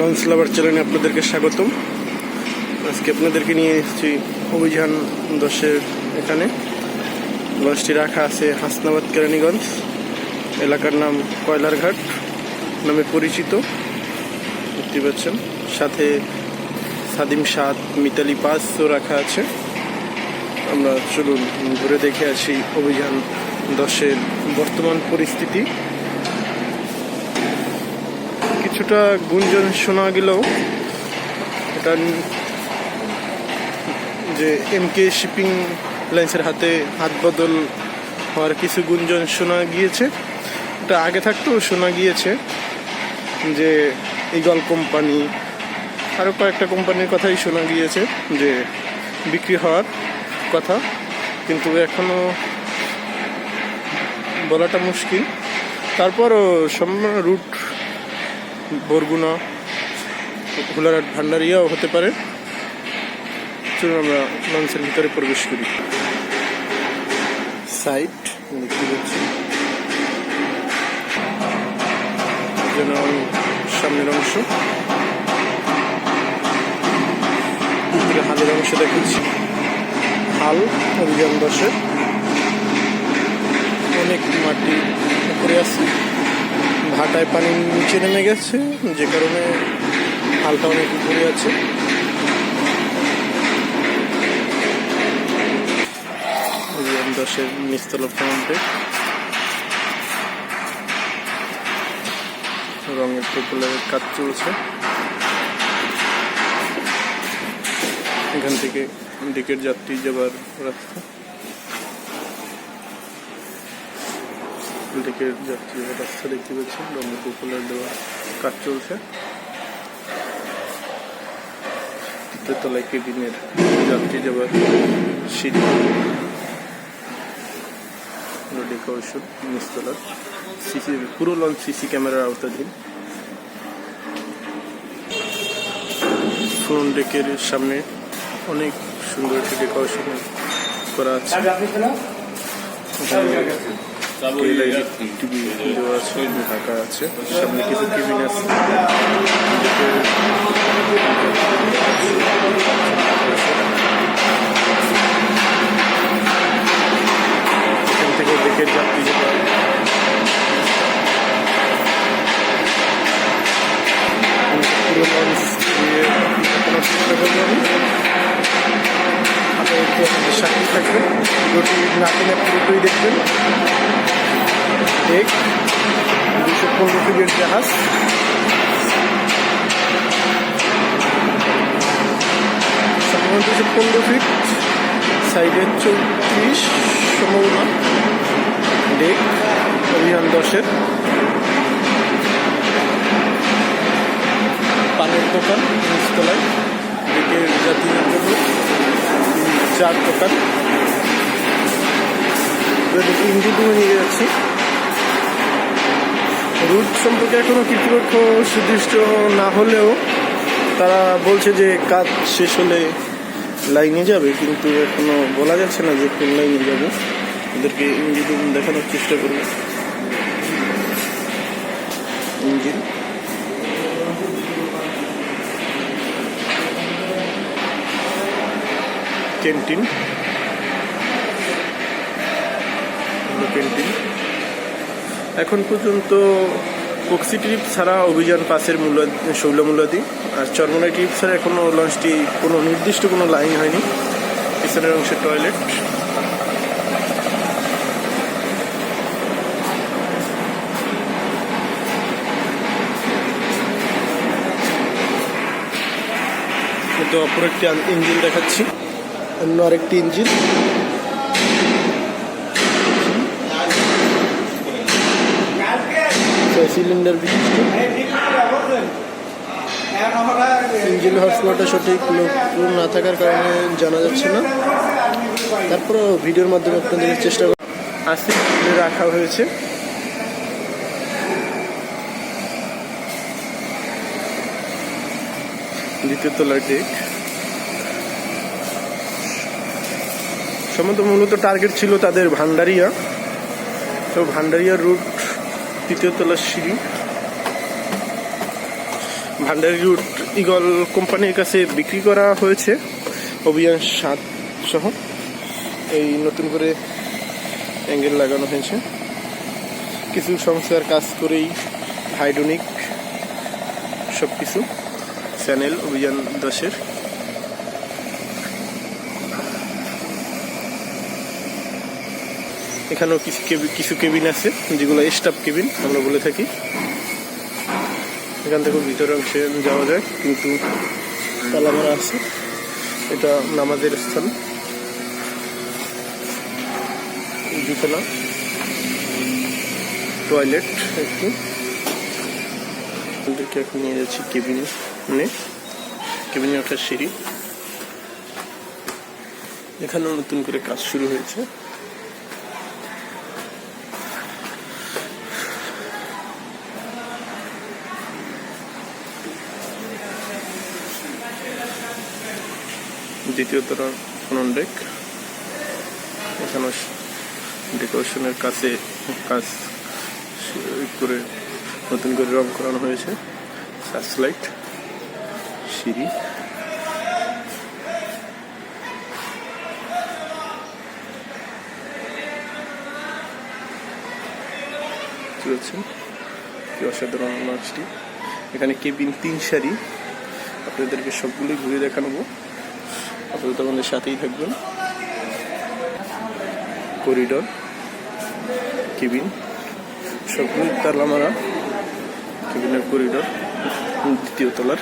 Launch লাভার চ্যানেলে আপনাদেরকে স্বাগতম। আজকে আপনাদেরকে নিয়ে এসেছি অভিযান দশের এখানে। লঞ্চটি রাখা আছে হাসনাবাদ কেরানীগঞ্জ, এলাকার নাম কয়লারঘাট নামে পরিচিত। দেখতে পাচ্ছেন, সাথে সাদিম সাদ মিতালি পাসও রাখা আছে। আমরা চলুন, ঘুরে দেখে আসি অভিযান দশের বর্তমান পরিস্থিতি। কিছুটা গুঞ্জন শোনা গেলেও এটা যে এম কে শিপিং লাইন্সের হাতে হাত বদল হওয়ার কিছু গুঞ্জন শোনা গিয়েছে। এটা আগে থাকতেও শোনা গিয়েছে যে ইগল কোম্পানি আরও কয়েকটা কোম্পানির কথাই শোনা গিয়েছে যে বিক্রি হওয়ার কথা। কিন্তু এখনও বলাটা মুশকিল। তারপরও সম্ভাবনা রুট বরগুনা ঘোলারহাট ভান্ডারিয়াও হতে পারে। চলুন আমরা লঞ্চের ভিতরে প্রবেশ করি। সাইট পাচ্ছি যেন সামনের অংশ। হালের অংশ দেখাচ্ছি। হাল, অভিযান দশে অনেক মাটি উপরে আছে। ভাটায় পানি নিচে নেমে গেছে, যে কারণে হালটা অনেক উপরে আছে। দশের নিচতলা ফ্রন্টে রঙের টোপলের কাজ চলছে। এখান থেকে দিকের যাত্রী যাবার রাস্তা। দিকের যাত্রী রাস্তা দেখতে পাচ্ছেন টোপলের দেওয়া কাজ চলছে। তলায় কেবিনের যাত্রী যাবার সিঁড়ি। ডেকোরেশন নিচতলার সিসি পুরো লঞ্চ সিসি ক্যামেরার আওতাধীন। ফ্রন্ট ডেকের সামনে অনেক সুন্দর একটি ডেকোরেশন করা আছে। টিভি দেওয়া আছে ঢাকা আছে। সামনে আছে এখান থেকে ডেকের যাত্রী যেতে। পুরো লঞ্চ দিয়ে চেষ্টা করব আমি আপনাদেরকে আমাদের থাকবে। ভিডিওটি না কিনে পুরোপুরি দেখবেন। এক দুশো পনেরো ফিটের জাহাজ। সাধারণত দুশো পনেরো ফিট সাইডে চৌত্রিশ সম্ভাবনা ডেক অভিযান দশের। পানের দোকান, নিচতলায় ডেকের জাতীয় চার দোকান। ইঞ্জিন নিয়ে যাচ্ছি। রুট সম্পর্কে এখনও কর্তৃপক্ষ সুদৃষ্ট না হলেও তারা বলছে যে কাজ শেষ হলে লাইনে যাবে, কিন্তু এখনও বলা যাচ্ছে না যে কোন লাইনে যাবে। ওদেরকে ইঞ্জিন দেখানোর চেষ্টা করবে। ইঞ্জিন ক্যান্টিন ক্যান্টিন এখন পর্যন্ত পক্সি ট্রিপ ছাড়া অভিযান পাসের মূল্য শৈল মূল্যাদি আর চরমনাই ট্রিপ ছাড়া এখনও লঞ্চটি কোনো নির্দিষ্ট কোনো লাইন হয়নি। পিছনের অংশে টয়লেট কিন্তু অপর একটি ইঞ্জিন দেখাচ্ছি। অন্য আরেকটি ইঞ্জিন সিলিন্ডার বিশিষ্ট হর্স পাওয়ারটা সঠিক লোক না থাকার কারণে জানা যাচ্ছে না। তারপরও ভিডিওর মাধ্যমে আপনাদের চেষ্টা কর। আসি রাখা হয়েছে। দ্বিতীয় তলার ডেক সম্ভবত মূলত টার্গেট ছিল তাদের ভান্ডারিয়া। তো ভান্ডারিয়ার রুট তৃতীয় তলার সিঁড়ি। ভান্ডারি রুট ইগল কোম্পানির কাছে বিক্রি করা হয়েছে। অভিযান সাত সহ। এই নতুন করে অ্যাঙ্গেল লাগানো হয়েছে। কিছু সংস্কার কাজ করেই হাইড্রোনিক সব কিছু চ্যানেল অভিযান দশের এখানেও কিছু কিছু কেবিন আছে, যেগুলো স্টাফ কেবিন, আমরা বলে থাকি। এখান থেকে ভিতরে অংশে যাওয়া যায়, কিন্তু তালা মারা আছে। এটা নামাজের স্থান। জুতলা টয়লেট একটু। ওদেরকে এখন নিয়ে যাচ্ছি কেবিনে মানে কেবিনে ওঠার সিঁড়ি। এখানেও নতুন করে কাজ শুরু হয়েছে। দ্বিতীয় তলা খনন ডেক এখানে ডেকোরেশনের কাছে কাজ করে নতুন করে রং করানো হয়েছে। সার্চ লাইট সিঁড়ি কি কি অসাধারণ মাছটি। এখানে কেবিন, তিন সারি। আপনাদেরকে সবগুলোই ঘুরে দেখানোবো। আপাতত আমাদের সাথেই থাকবেন। করিডর, কেবিন সবগুলোই তালা মারা কেবিনের করিডর, দ্বিতীয় তলার।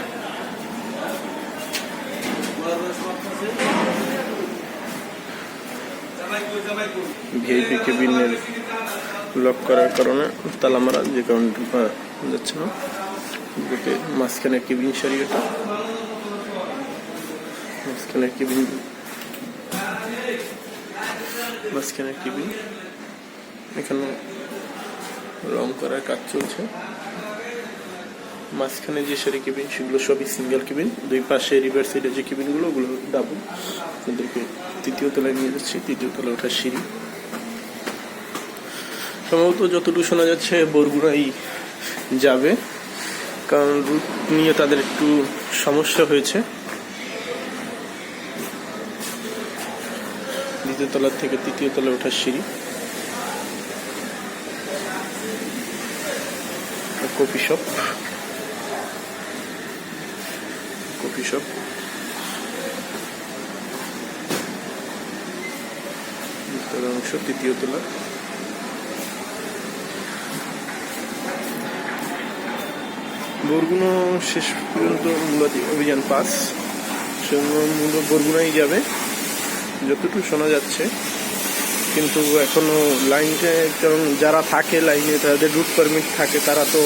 ভিআইপি কেবিনের লক করার কারণে তালা মারা যে কারণে ঢোকা যাচ্ছে না। মাঝখানে কেবিন সারি এটা মাঝখানে কেবিন। মাঝখানে কেবিন। এখানে রং করার কাজ চলছে। মাঝখানে যে সারি কেবিন, সেগুলো সবই সিঙ্গেল কেবিন। দুই পাশে রিভার সাইডে যে কেবিনগুলো, ওগুলো ডাবল ওদেরকে তৃতীয় তলায় নিয়ে যাচ্ছি। তৃতীয় তলায় ওঠার সিঁড়ি। সম্ভবত যতটুকু শোনা যাচ্ছে বরগুড়াই যাবে। কারণ রুট নিয়ে তাদের একটু সমস্যা হয়েছে। দ্বিতীয় তলার থেকে তৃতীয় তলায় ওঠার সিঁড়ি। Coffee shop. Coffee shop. অংশ তৃতীয় তলা। বরগুনো শেষ পর্যন্ত অভিযান পাস। সেজন্য মূলত বরগুনাই যাবে। যতটুকু শোনা যাচ্ছে, কিন্তু এখনও লাইনটা কারণ যারা থাকে লাইনে, তাদের রুট পারমিট থাকে, তারা তো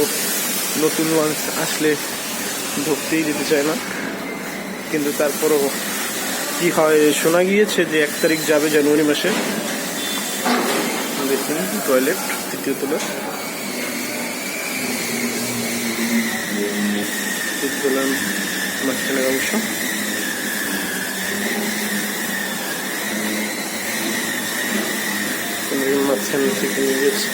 নতুন ওয়ান্স আসলে ঢুকতেই যেতে চায় না। কিন্তু তারপরও কি হয়, শোনা গিয়েছে যে এক তারিখ যাবে জানুয়ারি মাসে। দেখুন টয়লেট তৃতীয় তলা। তৃতীয় তলার মাঝখানের অংশ। মাঝখানে থেকে নিয়ে যাচ্ছে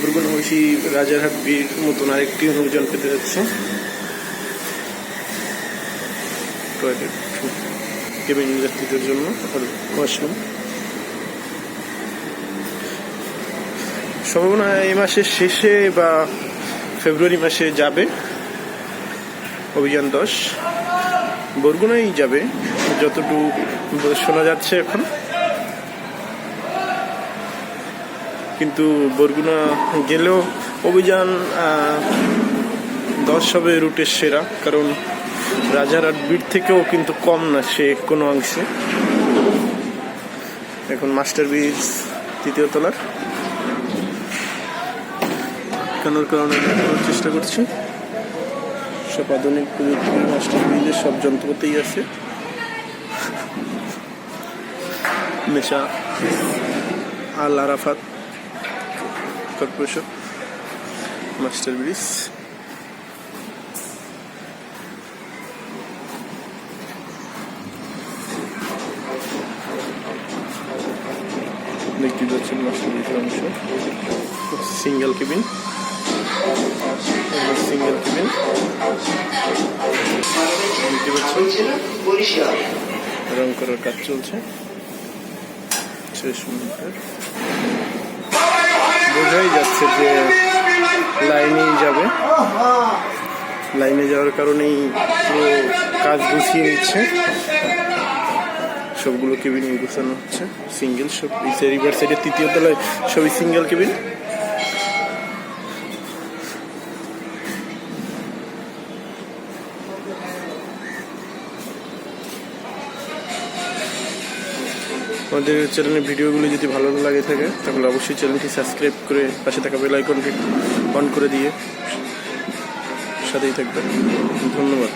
দুর্গনমসী রাজারহাট বীর মতন আরেকটি অভিযান পেতে যাচ্ছে। টয়লেট কেবিন যাত্রীদের জন্য ওয়াশরুম সম্ভাবনা এই মাসের শেষে বা ফেব্রুয়ারি মাসে যাবে। অভিযান দশ। বরগুনাই যাবে, যতটুকু শোনা যাচ্ছে এখন। কিন্তু বরগুনা গেলেও অভিযান দশ হবে রুটের সেরা, কারণ রাজারহাট বিট থেকেও কিন্তু কম না সে কোনো অংশে। এখন মাস্টার ব্রিজ তৃতীয় তলার। কেনার কারণে চেষ্টা করছি। সব আধুনিক প্রযুক্তি, মাস্টার ব্রিজের সব যন্ত্রপাতিই আছে। নেশা, Al Arafat. Corporation master bridge দেখতে পাচ্ছেন মাস্টার ব্রিজের অংশ। সিঙ্গেল কেবিন সিঙ্গেল কেবিন দেখতে পাচ্ছেন। রং করার কাজ চলছে। শেষ সুন্দর বোঝাই যাচ্ছে যে লাইনেই যাবে। লাইনে যাওয়ার কারণেই পুরো কাজ গুছিয়ে নিচ্ছে। সবগুলো কেবিন গুছানো হচ্ছে। সিঙ্গেল, সব রিভার সাইডের তৃতীয় তলায় সবই সিঙ্গেল কেবিন। আমাদের চ্যানেলের ভিডিওগুলো যদি ভালো লাগে থাকে, তাহলে অবশ্যই চ্যানেলটি সাবস্ক্রাইব করে পাশে থাকা বেল আইকনটি অন করে দিয়ে সাথেই থাকবেন। ধন্যবাদ।